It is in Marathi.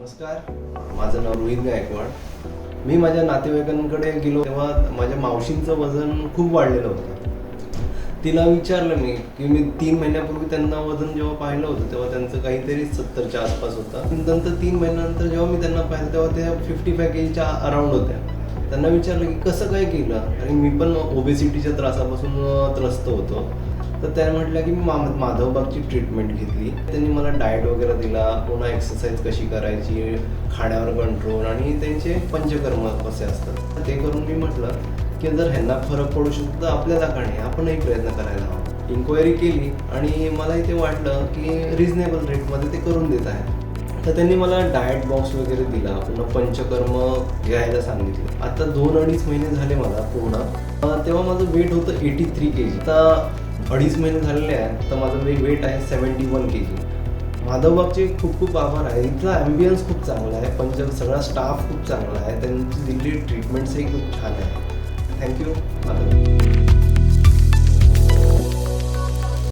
नमस्कार माझं नाव रोहित गायकवाड. मी माझ्या नातेवाईकांकडे गेलो तेव्हा माझ्या मावशींचं वजन खूप वाढलेलं होतं. तिला विचारलं मी की मी तीन महिन्यापूर्वी त्यांना वजन जेव्हा पाहिलं होतं तेव्हा त्यांचं काहीतरी सत्तरच्या आसपास होतं. नंतर तीन महिन्यानंतर जेव्हा मी त्यांना पाहिलं तेव्हा त्या फिफ्टी फाय के जीच्या अराउंड होत्या. त्यांना विचारलं की कसं काय केलं? आणि मी पण ओबेसिटीच्या त्रासापासून त्रस्त होतो. तर त्याने म्हटलं की मी मा माधवबागची ट्रीटमेंट घेतली. त्यांनी मला डाएट वगैरे दिला पुन्हा एक्सरसाइज कशी करायची खाण्यावर कंट्रोल आणि त्यांचे पंचकर्म कसे असतात. ते करून मी म्हटलं की जर ह्यांना फरक पडू शकतो तर आपल्याला का नाही? आपणही प्रयत्न करायला हवा. इन्क्वायरी केली आणि मला इथे वाटलं की रिझनेबल रेटमध्ये ते करून देत आहे तर त्यांनी मला डाएट बॉक्स वगैरे दिला पुन्हा पंचकर्म घ्यायला सांगितले. आता दोन अडीच महिने झाले मला पूर्ण. तेव्हा माझं वेट होतं एटी थ्री के जी आता अडीच महिने झालेले आहे तर माझं वे वेट आहे सेवन्टी वन के जी माधवबागचे खूप खूप आभार आहे. इथला ॲम्बियन्स खूप चांगला आहे. पंच सगळा स्टाफ खूप चांगला आहे. त्यांची दिलेली ट्रीटमेंट्सही खूप छान आहे. Thank you Madhav.